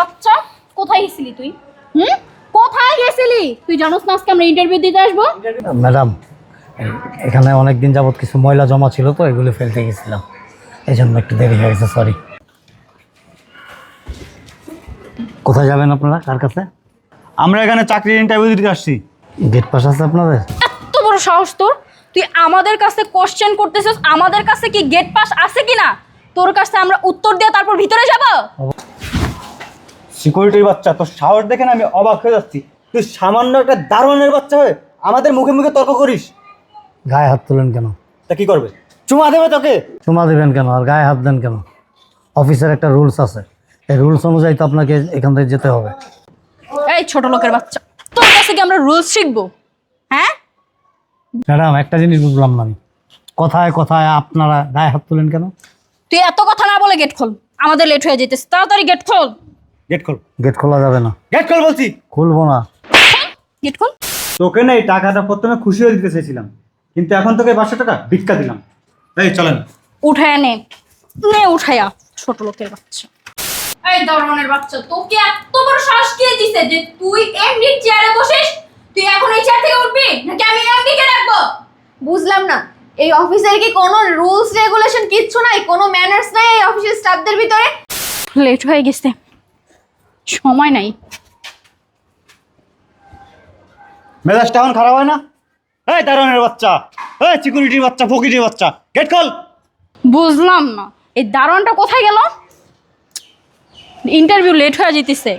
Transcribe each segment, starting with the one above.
বাচ্চা কোথায় গেছিলি তুই? হুম? কোথায় গেছিলি? তুই জানোস না আজকে আমরা ইন্টারভিউ দিতে আসব? ম্যাডাম এখানে অনেক দিন যাবত কিছু ময়লা জমা ছিল তো এগুলো ফেলতে গেছিলাম। এই জন্য একটু দেরি হয়ে গেছে সরি কোথায় যাবেন আপনারা? কার কাছে? আমরা এখানে চাকরির ইন্টারভিউ দিতে আসছি। গেট পাস আছে আপনাদের? এত বড় সাহস তোর? তুই আমাদের কাছে কোশ্চেন করতেছিস আমাদের কাছে কি গেট পাস আছে কি না তোর কাছে আমরা উত্তর দিয়ে তারপর ভিতরে যাব? সিকিউরিটির বাচ্চা তোর সাহস দেখে না আমি অবাক হয়ে যাচ্ছি। তুই সামান্য একটা দারোয়ানের বাচ্চা হয়ে আমাদের মুখে মুখে তর্ক করিস? গায়ে হাত তুলেন কেন? তা কি করবে? চুমা দেবে তোকে? চুমা দেবেন কেন? আর গায়ে হাত দেন কেন? অফিসের একটা রুলস আছে। এই রুলস অনুযায়ী তো আপনাকে এখান থেকে যেতে হবে। এই ছোট লোকের বাচ্চা তোর কাছে কি আমরা রুলস শিখব? হ্যাঁ? ম্যাডাম একটা জিনিস বুঝলাম না আমি। কথায় কথায় আপনারা গায়ে হাত তুলেন কেন? তুই এত কথা না বলে গেট খোল। আমাদের লেট হয়ে যেতেছে। তাড়াতাড়ি গেট খোল। গেট খোল। গেট খোলা যাবে না। গেট খোল বলছি। খুলবো না। গেট খোল। তোকে না এই টাকাটা প্রথমে খুশি হয়ে দিতে চেয়েছিলাম। কিন্তু এখন তোকে পাঁচশো টাকা ভিক্ষা দিলাম। এই চলেন। উঠায় নে। নে উঠায়া। ছোট লোকের বাচ্চা। এই দরনের বাচ্চা তোকে এত বড় শ্বাস কে দিছে যে তুই এমনি চেয়ারে বসিস? তুই এখন এই চেয়ার থেকে উঠবি? নাকি আমি এমনি কে রাখব? বুঝলাম না। এই অফিসের কি কোনো রুলস রেগুলেশন কিচ্ছু নাই? কোনো ম্যানার্স নাই এই অফিসের স্টাফদের ভিতরে? লেট হয়ে গেছে। সময় নাই। মেজাজটা এখন খারাপ হয় না? এই দারোয়ানের বাচ্চা এই সিকিউরিটির বাচ্চা ফকিরির বাচ্চা গেট খোল। বুঝলাম না। এই দারোয়ানটা কোথায় গেল? ইন্টারভিউ লেট হয়ে যেতেছে।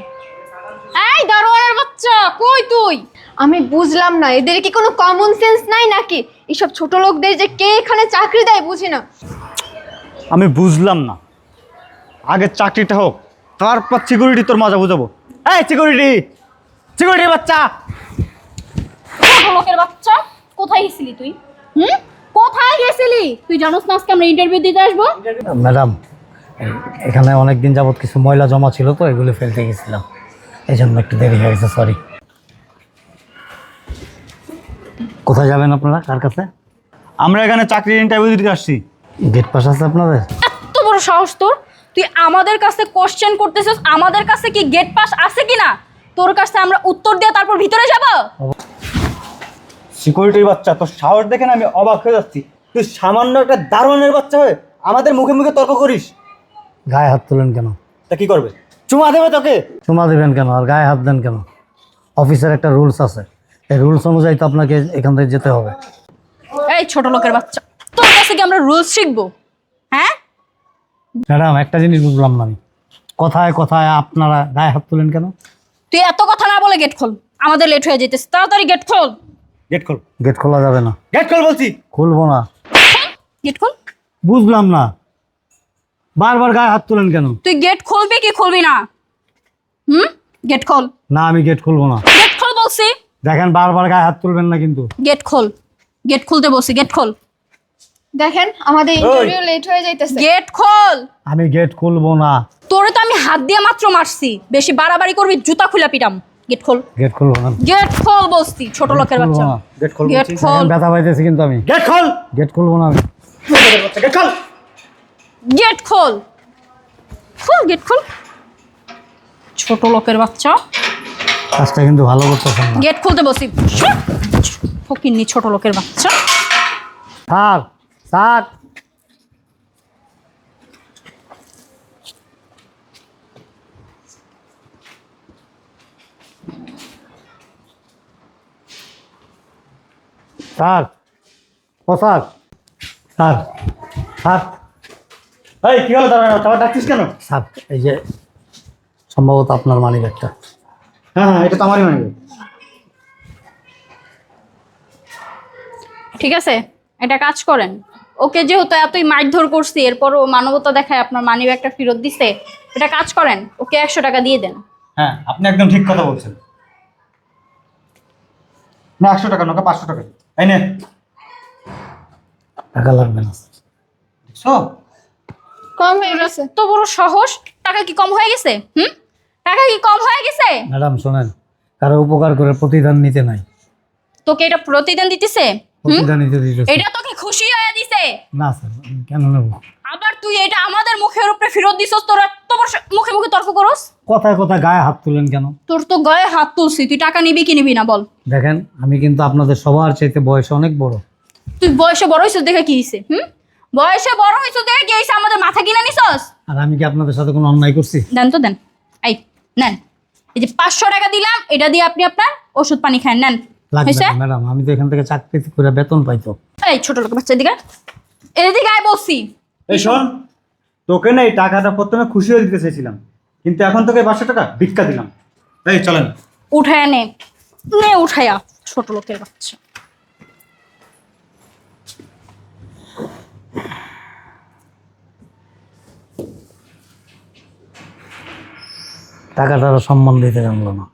এই দারোয়ানের বাচ্চা কই তুই? আমি বুঝলাম না এদের কি কোনো কমন সেন্স নাই নাকি? এইসব ছোট লোকদের যে কে এখানে চাকরি দেয় বুঝি না। আমি বুঝলাম না। আগে চাকরিটা হোক তারপর সিকিউরিটি তোর মজা বুঝাবো। এই সিকিউরিটি সিকিউরিটি বাচ্চা। লোকের বাচ্চা কোথায় গেছিলি তুই? হুম? কোথায় গেছিলি? তুই জানোস না আজকে আমরা ইন্টারভিউ দিতে আসব? ম্যাডাম এখানে অনেক দিন যাবত কিছু ময়লা জমা ছিল তো এগুলো ফেলতে গেছিলাম। এই জন্য একটু দেরি হয়ে গেছে সরি কোথায় যাবেন আপনারা? কার কাছে? আমরা এখানে চাকরির ইন্টারভিউ দিতে আসছি। গেট পাস আছে আপনাদের? এত বড় সাহস তোর। তুই আমাদের কাছে কোশ্চেন করতেছিস আমাদের কাছে কি গেট পাস আছে কি না তোর কাছে আমরা উত্তর দিয়ে তারপর ভিতরে যাব? সিকিউরিটির বাচ্চা তোর সাহস দেখে না আমি অবাক হয়ে যাচ্ছি। তুই সামান্য একটা দারোয়ানের বাচ্চা হয়ে আমাদের মুখে মুখে তর্ক করিস। গায়ে হাত তুলেন কেন? তা কি করবে? চুমা দেবে তোকে। চুমা দেবেন কেন? আর গায়ে হাত দেন কেন? অফিসের একটা রুলস আছে। এই রুলস অনুযায়ী তো আপনাকে এখান থেকে যেতে হবে। এই ছোট লোকের বাচ্চা তোর কাছে কি আমরা রুলস শিখব? হ্যাঁ? ম্যাডাম একটা জিনিস বুঝলাম না আমি। কথায় কথায় আপনারা গায়ে হাত তুলেন কেন? তুই এত কথা না বলে গেট খোল। আমাদের লেট হয়ে যেতেছে। তাড়াতাড়ি গেট খোল। গেট খোল। গেট খোলা যাবে না। গেট খোল বলছি। খুলবো না। গেট খোল। বুঝলাম না। বারবার গায়ে হাত তুলেন কেন? তুই গেট খুলবি কি খুলবি না? হুম? গেট খোল। না আমি গেট খুলবো না। গেট খোল বলছি। দেখেন বারবার গায়ে হাত তুলবেন না কিন্তু। গেট খোল। গেট খুলতে বলছি। গেট খোল। দেখেন আমাদের ইন্টারভিউ লেট হয়ে যাইতেছে। গেট খোল। আমি গেট খুলবো না। তোরে তো আমি হাত দিয়ে মাত্র মারছি। বেশি বাড়াবাড়ি করবি জুতা খুলে পিটাম। গেট খোল। গেট খুলবো না। গেট খোল বলছি ছোট লোকের বাচ্চা। গেট খোল গেট খোল। ব্যথা পাইতেছি কিন্তু আমি। গেট খোল। গেট খুলবো না আমি। গেট খোল। গেট খোল। খোল গেট খোল। ছোট লোকের বাচ্চা। কাজটা কিন্তু ভালো করতেছেন না। গেট খুলতে বসি ফকিন্নি ছোট লোকের বাচ্চা। স্যার। স্যার। ও স্যার। স্যার। স্যার। এই কি হলো? দাঁড়ানো তোমার ডাকছিস কেন? স্যার এই যে সম্ভবত আপনার মানি ব্যাগটা হ্যাঁ হ্যাঁ এটা তো আমারই মানে ঠিক আছে এটা কাজ করেন। ওকে যেহেতু এতই মারধর করছি এরপরও মানবতা দেখায় আপনার মানি ব্যাগটা ফেরত দিছে এটা কাজ করেন ওকে একশো টাকা দিয়ে দেন। হ্যাঁ আপনি একদম ঠিক কথা বলছেন। না একশো টাকা নৌকা পাঁচশো টাকা। এই নে। টাকা লাগবে না। দেখছ? কম হয়ে গেছে। তো বড় সহজ টাকা কি কম হয়ে গেছে? হুম? টাকা কি কম হয়ে গেছে? ম্যাডাম শোনেন কারও উপকার করে প্রতিদান নিতে নাই। তোকে এটা প্রতিদান দিতেছে? হুম? প্রতিদান নিতে দিতে এটা তোকে খুশি হয়ে না স্যার কেন নেব? আবার তুই এটা আমাদের মুখের উপরে ফেরত দিছস? তোরা তোমার মুখে মুখে তর্ক করস? কথায় কথায় গায়ে হাত তুলেন কেন? তোর তো গায়ে হাত তুলছি তুই টাকা নিবি কি নিবি না বল। দেখেন আমি কিন্তু আপনাদের সবার চাইতে বয়সে অনেক বড়। তুই বয়সে বড় হয়েছিস দেখে কি হয়েছে হুম? বয়সে বড় হয়েছিস দেখে কি হয়েছে আমাদের মাথা কিনে নিছস? আর আমি কি আপনাদের সাথে কোনো অন্যায় করছি? দেন তো দেন। এই নেন। এই যে পাঁচশো টাকা দিলাম এটা দিয়ে আপনি আপনার ওষুধ পানি খান নেন। লাগবে হয়েছে? ম্যাডাম আমি তো এখান থেকে চাকরি করে বেতন পাইতো। এই ছোট লোক বাচ্চা দিকে। এদিকে আয় বলছি। এই শোন তোকে না এই টাকাটা প্রথমে খুশি হয়ে দিতে চেয়েছিলাম কিন্তু এখন তোকে পাঁচশো টাকা ভিক্ষা দিলাম। এই চলেন। উঠায় নে। নে উঠায়া ছোট লোকের বাচ্চা। টাকাটারও সম্মান দিতে জানলো না।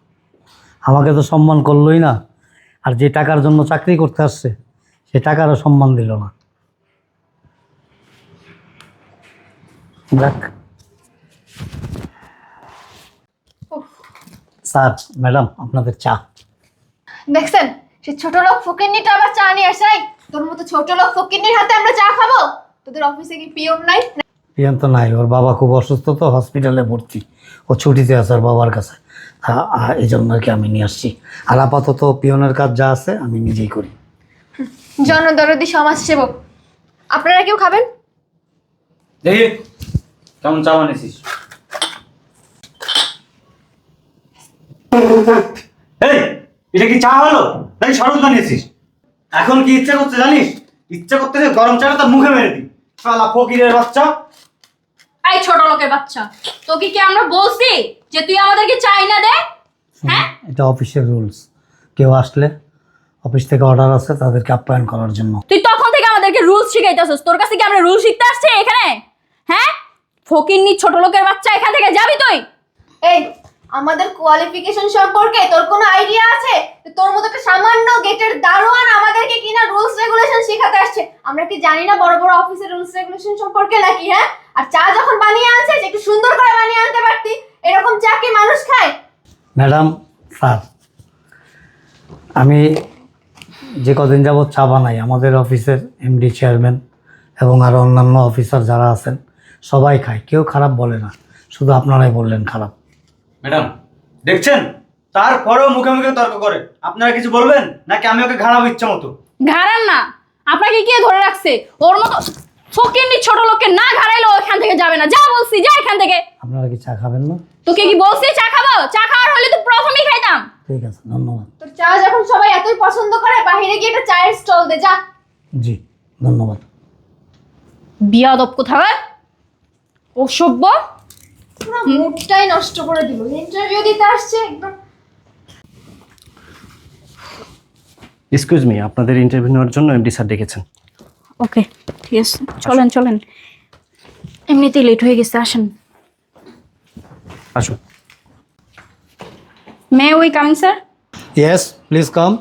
আমাকে তো সম্মান করলোই না। আর যে টাকার জন্য চাকরি করতে আসছে সে টাকারও সম্মান দিল না। যাক। স্যার ম্যাডাম আপনাদের চা। দেখছেন সে ছোট লোক ফকিন্নিটা আবার চা নিয়ে আসে এই, তোর মতো ছোট লোক ফকিন্নির হাতে আমরা চা খাব? তোদের অফিসে কি পিয়ন নাই? পিয়ন তো নাই ওর বাবা খুব অসুস্থ তো হসপিটালে ভর্তি। ও ছুটিতে আছে ওর বাবার কাছে। এই জন্য আর কি আমি নিয়ে আসছি। আর আপাতত পিয়নের কাজ যা আছে আমি নিজেই করি। জনদরদি সমাজ সেবক আপনারা কেউ খাবেন? দেখি কেমন চা বানিয়েছিস? এই এটা কি চা হলো? নাকি শরবত বানিয়েছিস? এখন কি ইচ্ছা করছে জানিস? ইচ্ছা করতে গরম চাটা তার মুখে মেরে দি শালা ফকিরের বাচ্চা। এই ছোট লোকের বাচ্চা তোকে কি আমরা বলছি যে তুই আমাদেরকে চাই না দে? হ্যাঁ? এটা অফিসের রুলস কেউ আসলে অফিস থেকে অর্ডার আছে তাদেরকে আপ্যায়ন করার জন্য। তুই তখন থেকে আমাদেরকে রুলস শিখাইতেছস। তোর কাছে কি আমরা রুল শিখতে আসছি এখানে? হ্যাঁ? ফকিন্নি ছোট লোকের বাচ্চা এখান থেকে যাবি তুই? এই আমাদের কোয়ালিফিকেশন সম্পর্কে তোর কোনো আইডিয়া আছে? তোর মতো একটা সামান্য গেটের দারোয়ান আমাদেরকে কিনা রুলস রেগুলেশন শেখাতে আসছে। আমরা কি জানি না বড় বড় অফিসের রুলস রেগুলেশন সম্পর্কে নাকি হ্যাঁ? আর চা যখন বানিয়ে আনছিস একটু সুন্দর করে বানিয়ে আনতে পারতি। এরকম চা কি মানুষ খায়? ম্যাডাম, স্যার, আমি যে কদিন যাবৎ চা বানাই, আমাদের অফিসের এমডি চেয়ারম্যান এবং আরও অন্যান্য অফিসার যারা আছেন, সবাই খায়, কেউ খারাপ বলে না। শুধু আপনারাই বললেন খারাপ। ম্যাডাম দেখছেন? তারপরেও মুখে মুখে তর্ক করে। আপনারা কিছু বলবেন? নাকি আমি ওকে ঘাড়াবো ইচ্ছা মতো? ঘাড়ান না। আপনাকে কে ধরে রাখছে? ওর মতো ফকিন্নি ছোট লোককে না ঘাড়াইলে ও এখান থেকে যাবে না। যা বলছি যা এখান থেকে। আপনারা কি চা খাবেন না? তোকে কি বলছি চা খাব? চা খাওয়ার হলে তো প্রথমেই খাইতাম। ঠিক আছে ধন্যবাদ। তোর চা যখন সবাই এতই পছন্দ করে বাইরে গিয়ে একটা চায়ের স্টল দে যা। জি ধন্যবাদ। বিয়াদব কোথাকার? অসভ্য। পুরো মুডটাই নষ্ট করে দিল। ইন্টারভিউ দিতে আসছে একদম। এক্সকিউজ মি আপনাদের ইন্টারভিউ নেওয়ার জন্য এমডি স্যার ডেকেছেন। ওকে ঠিক আছে। চলেন চলেন। এমনিতেই লেট হয়ে গেছে আসেন। আসুন। May we coming sir yes please come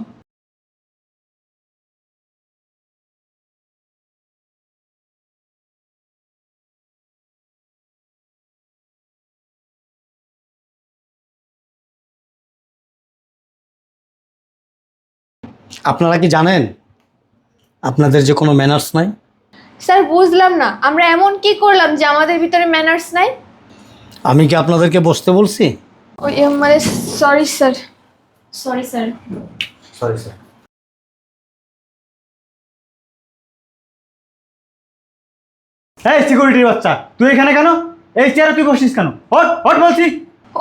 আপনারা কি জানেন? আপনাদের যে কোনো ম্যানার্স নাই? স্যার বুঝলাম না। আমরা এমন কি করলাম যে আমাদের ভিতরে ম্যানার্স নাই? আমি কি আপনাদেরকে বসতে বলছি? ওই মানে sorry sir sorry sir sorry sir এই সিকিউরিটির বাচ্চা তুই এখানে কেন? এই চেয়ারে তুই বসিস কেন? হট হট বলছি।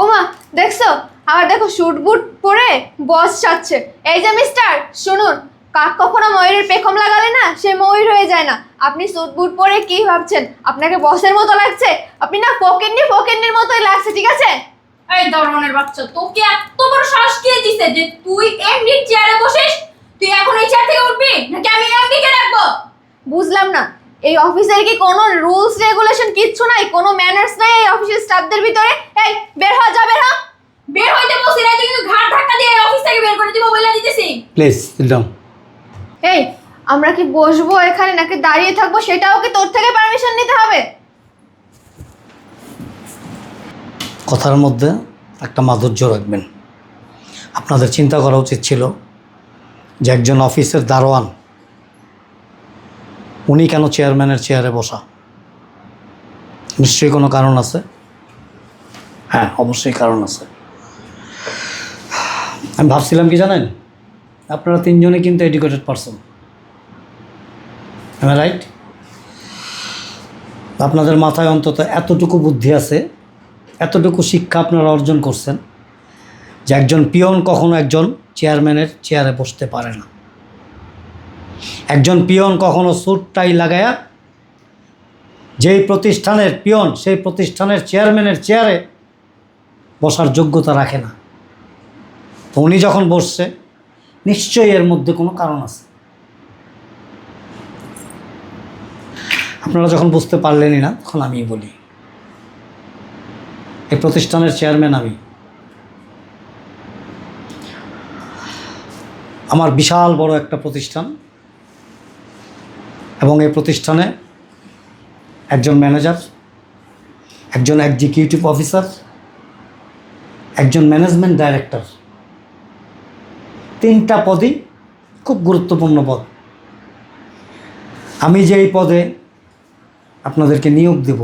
ওমা দেখছ? আবার দেখো শুট বুট পরে বস চাচ্ছে। এই যে মিস্টার শুনুন কাক কখনো ময়ূরের পেখম লাগালে না সে ময়ূর হয়ে যায় না। আপনি স্যুট বুট পরে কি ভাবছেন? আপনাকে বসের মতো লাগছে? আপনি না ফকেননি ফকেননির মতোই লাগছে ঠিক আছে? এই দরনের বাচ্চা তোকে এত বড় শ্বাস কে দিছে যে তুই এমনির চেয়ারে বসিস? তুই এখন এই চেয়ার থেকে উঠবি? নাকি আমি এমনি কে রাখব? বুঝলাম না। এই অফিসের কি কোনো রুলস রেগুলেশন কিচ্ছু নাই? কোনো ম্যানার্স নাই এই অফিসের স্টাফদের ভিতরে? এই বের হ যা বের হ। বের হইতে বসি না তুই কিন্তু ঘাট ধাক্কা দিয়ে অফিস থেকে বের করে দিব বলে দিতেছি। প্লিজ ডাউন এই আমরা কি বসবো এখানে নাকি দাঁড়িয়ে থাকব? সেটাও কি তোর থেকে পারমিশন নিতে হবে? কথার মধ্যে একটা মাধুর্য রাখবেন। আপনাদের চিন্তা করা উচিত ছিল যে একজন অফিসের দারোয়ান উনি কেন চেয়ারম্যানের চেয়ারে বসা? নিশ্চয়ই কোনো কারণ আছে? হ্যাঁ অবশ্যই কারণ আছে। আমি ভাবছিলাম কি জানেন? আপনারা তিনজনে কিন্তু এডুকেটেড পারসন আমি রাইট আপনাদের মাথায় অন্তত এতটুকু বুদ্ধি আছে, এতটুকু শিক্ষা আপনারা অর্জন করছেন, যে একজন পিয়ন কখনো একজন চেয়ারম্যানের চেয়ারে বসতে পারে না। একজন পিয়ন কখনো স্যুট টাই লাগায়া যেই প্রতিষ্ঠানের পিয়ন, সেই প্রতিষ্ঠানের চেয়ারম্যানের চেয়ারে বসার যোগ্যতা রাখে না। উনি যখন বসছে, নিশ্চয়ই এর মধ্যে কোনো কারণ আছে। আপনারা যখন বুঝতে পারলেনই না, তখন আমি বলি। এই প্রতিষ্ঠানের চেয়ারম্যান আমি। আমার বিশাল বড় একটা প্রতিষ্ঠান এবং এই প্রতিষ্ঠানে একজন ম্যানেজার, একজন এক্সিকিউটিভ অফিসার একজন ম্যানেজমেন্ট ডাইরেক্টর তিনটা পদই খুব গুরুত্বপূর্ণ পদ। আমি যে এই পদে আপনাদেরকে নিয়োগ দেব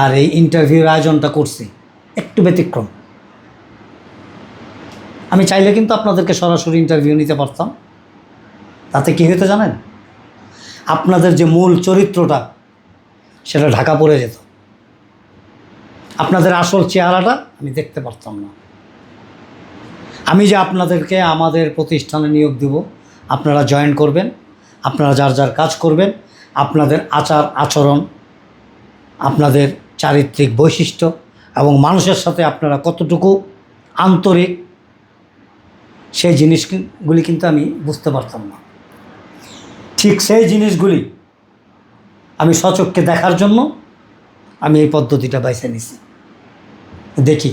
আর এই ইন্টারভিউর আয়োজনটা করছি, একটু ব্যতিক্রম। আমি চাইলে কিন্তু আপনাদেরকে সরাসরি ইন্টারভিউ নিতে পারতাম। তাতে কী হতে জানেন? আপনাদের যে মূল চরিত্রটা, সেটা ঢাকা পড়ে যেত। আপনাদের আসল চেহারাটা আমি দেখতে পারতাম না। আমি যে আপনাদেরকে আমাদের প্রতিষ্ঠানে নিয়োগ দেব, আপনারা জয়েন করবেন, আপনারা যার যার কাজ করবেন, আপনাদের আচার, আচরণ, আপনাদের চারিত্রিক বৈশিষ্ট্য এবং মানুষের সাথে আপনারা কতটুকু আন্তরিক, সেই জিনিসগুলি কিন্তু আমি বুঝতে পারতাম না। ঠিক সেই জিনিসগুলি আমি সচক্ষে দেখার জন্য আমি এই পদ্ধতিটা বাইছে নিছি। দেখি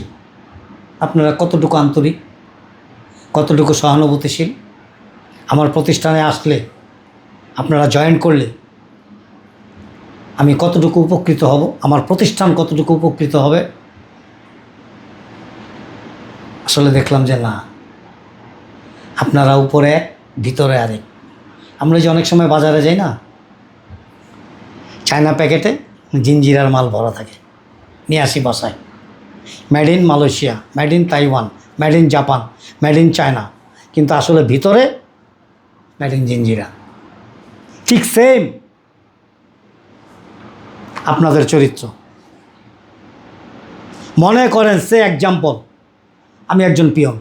আপনারা কতটুকু আন্তরিক কতটুকু সহানুভূতিশীল? আমার প্রতিষ্ঠানে আসলে আপনারা জয়েন করলে আমি কতটুকু উপকৃত হব? আমার প্রতিষ্ঠান কতটুকু উপকৃত হবে? আসলে দেখলাম যে না, আপনারা উপরে, ভিতরে আরেক। আমরা যে অনেক সময় বাজারে যাই না, চায়না প্যাকেটে জিঞ্জিরার মাল ভরা থাকে। নিয়ে আসি বাসায়। Made in Malaysia, made in Taiwan. Made in Japan made in China কিন্তু আসলে ভিতরে মেড ইন জিঞ্জিরা ঠিক সেম আপনাদের চরিত্র। মনে করেন সে এক্সাম্পল আমি একজন পিয়ন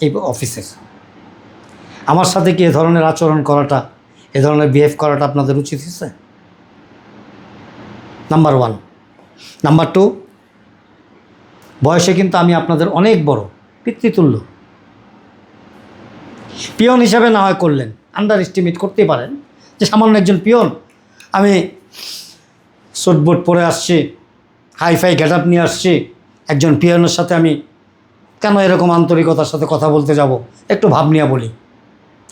এই অফিসের। আমার সাথে কি এ ধরনের আচরণ করাটা, এ ধরনের বিহেভ করাটা আপনাদের উচিত হচ্ছে নাম্বার ওয়ান নাম্বার টু বয়সে কিন্তু আমি আপনাদের অনেক বড়। পিতৃতুল্য। পিয়ন হিসাবে না হয় করলেন আন্ডার এস্টিমেট করতে পারেন যে সামান্য একজন পিয়ন। আমি সুটবুট পরে আসছি হাইফাই গেট আপ নিয়ে আসছি, একজন পিয়নের সাথে আমি কেন এরকম আন্তরিকতার সাথে কথা বলতে যাব, একটু ভাব নিয়ে বলি।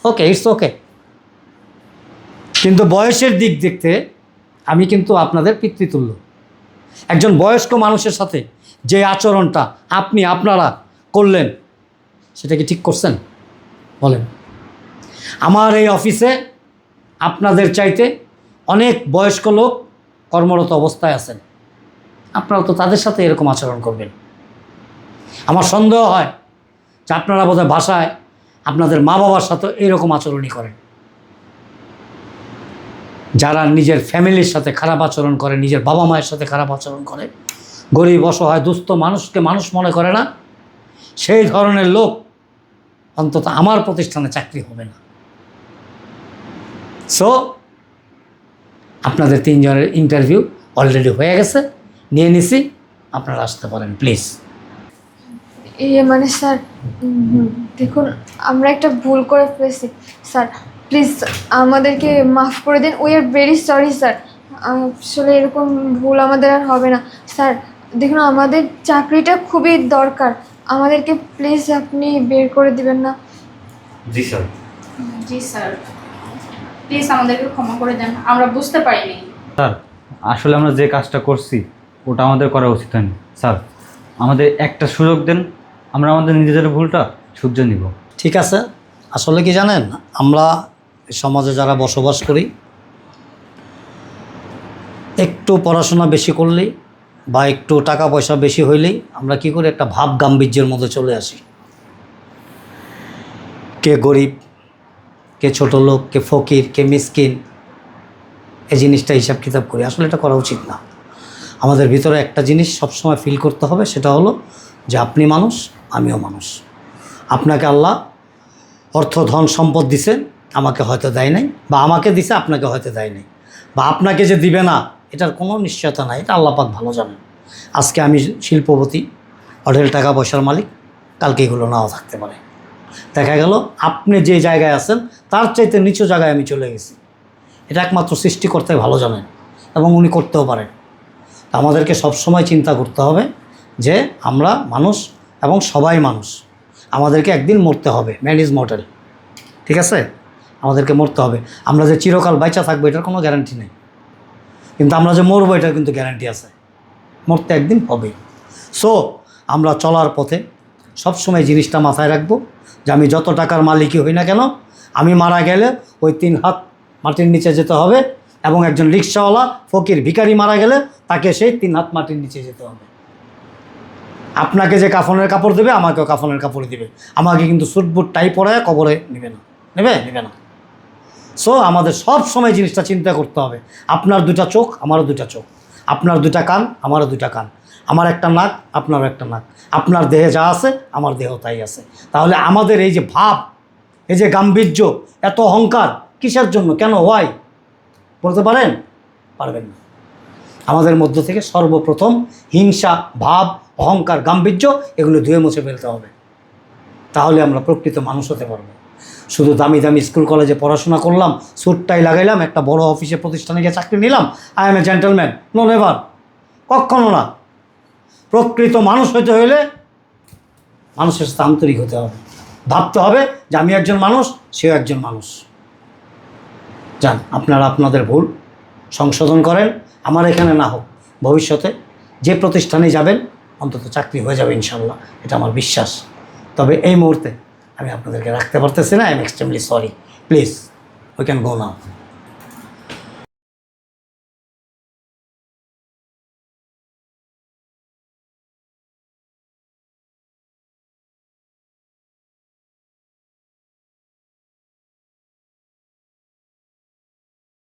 ওকে ইটস ওকে কিন্তু বয়সের দিক দেখতে আমি কিন্তু আপনাদের পিতৃতুল্য। একজন বয়স্ক মানুষের সাথে যে আচরণটা আপনি, আপনারা করলেন, সেটা কি ঠিক করছেন? বলেন। আমার এই অফিসে আপনাদের চাইতে অনেক বয়স্ক লোক কর্মরত অবস্থায় আছেন। আপনারা তো তাদের সাথে এরকম আচরণ করবেন। আমার সন্দেহ হয় যে আপনারা বোধহয় ভাষায় আপনাদের মা বাবার সাথে এরকম আচরণই করেন। যারা নিজের ফ্যামিলির সাথে খারাপ আচরণ করে, নিজের বাবা মায়ের সাথে খারাপ আচরণ করে, গরিব, অসহায়, দুস্থ মানুষকে মানুষ মনে করে না সেই ধরনের লোক অন্তত আমার প্রতিষ্ঠানে চাকরি হবে না। সো আপনাদের তিনজনের ইন্টারভিউ অলরেডি হয়ে গেছে। নিয়ে নিছি, আপনারা আসতে পারেন প্লিজ ইয়ে মানে স্যার দেখুন, আমরা একটা ভুল করে ফেলেছি। স্যার প্লিজ আমাদেরকে মাফ করে দিন। We are very sorry sir. আসলে এরকম ভুল আমাদের আর হবে না। স্যার, দেখুন, আমাদের চাকরিটা খুবই দরকার। আমাদেরকে প্লিজ আপনি বের করে দিবেন না। জি স্যার। জি স্যার। প্লিজ আমাদেরকে ক্ষমা করে দেন। আমরা বুঝতে পারিনি। স্যার আসলে আমরা যে কাজটা করছি ওটা আমাদের করা উচিত হয়নি। স্যার আমাদের একটা সুযোগ দেন আমরা আমাদের নিজেদের ভুলটা শুধরে নিব। ঠিক আছে। আসলে কি জানেন আমরা সমাজে যারা বসবাস করি একটু পড়াশোনা বেশি করলেই বা একটু টাকা পয়সা বেশি হইলেই আমরা কি করি, একটা ভাব গাম্ভীর্যের মধ্যে চলে আসি। কে গরিব, কে ছোট লোক, কে ফকির, কে মিসকিন, এই জিনিসটা হিসাব কিতাব করি। আসলে এটা করা উচিত না। আমাদের ভিতরে একটা জিনিস সবসময় ফিল করতে হবে, সেটা হলো যে আপনি মানুষ, আমিও মানুষ। আপনাকে আল্লাহ অর্থ, ধন, সম্পদ দিছে আমাকে হয়তো দেয় নাই, বা আমাকে দিছে, আপনাকে হয়তো দেয় নাই, বা আপনাকে যে দিবে না এটার কোনো নিশ্চয়তা নাই, এটা আল্লাপাক ভালো জানেন। আজকে আমি শিল্পপতি অঢেল টাকা পয়সার মালিক, কালকে এগুলো নাও থাকতে পারে। দেখা গেল, আপনি যে জায়গায় আছেন, তার চাইতে নিচু জায়গায় আমি চলে গেছি। এটা একমাত্র সৃষ্টিকর্তা ভালো জানেন এবং উনি করতেও পারেন। আমাদেরকে সবসময় চিন্তা করতে হবে যে আমরা মানুষ এবং সবাই মানুষ। আমাদেরকে একদিন মরতে হবে, ম্যান ইজ মর্টাল। ঠিক আছে? আমাদেরকে মরতে হবে। আমরা যে চিরকাল বাইচা থাকব, এটার কোনো গ্যারান্টি নেই। কিন্তু আমরা যে মরবো, এটার কিন্তু গ্যারান্টি আছে। মরতে একদিন হবে সো আমরা চলার পথে সবসময় জিনিসটা মাথায় রাখব যে আমি যত টাকার মালিকই হই না কেন, আমি মারা গেলে ওই তিন হাত মাটির নিচে যেতে হবে এবং একজন রিক্সাওয়ালা, ফকির, ভিখারি মারা গেলে তাকে সেই তিন হাত মাটির নিচে যেতে হবে। আপনাকে যে কাফনের কাপড় দেবে, আমাকেও কাফনের কাপড় দিবে। আমাকে কিন্তু সুটবুট, টাই পরায় কবরে নেবে না। নেবে? নেবে না। সো আমাদের সব সময় জিনিসটা চিন্তা করতে হবে। আপনার দুটা চোখ, আমারও দুটা চোখ। আপনার দুটা কান, আমারও দুটা কান। আমার একটা নাক, আপনারও একটা নাক। আপনার দেহে যা আছে, আমার দেহ তাই আছে। তাহলে আমাদের এই যে ভাব, এই যে গাম্ভীর্য, এত অহংকার, কিসের জন্য, কেন হয় বলতে পারেন? পারবেন না। আমাদের মধ্য থেকে সর্বপ্রথম হিংসা, ভাব, অহংকার, গাম্ভীর্য, এগুলো ধুয়ে মুছে ফেলতে হবে। তাহলে আমরা প্রকৃত মানুষ হতে পারব। শুধু দামি দামি স্কুল কলেজে পড়াশোনা করলাম, স্যুটটাই লাগাইলাম, একটা বড় অফিসে প্রতিষ্ঠানে গিয়ে চাকরি নিলাম I am a gentleman no never কখনো না। প্রকৃত মানুষ হতে হলে মানুষের সাথে আন্তরিক হতে হবে। ভাবতে হবে যে আমি একজন মানুষ, সেও একজন মানুষ। যান, আপনারা আপনাদের ভুল সংশোধন করেন, আমার এখানে না হোক, ভবিষ্যতে যে প্রতিষ্ঠানে যাবেন, অন্তত চাকরি হয়ে যাবে ইনশাল্লাহ, এটা আমার বিশ্বাস। তবে এই মুহূর্তে আমি আপনাদেরকে রাখতে পারতেছি না I am extremely sorry please we can go now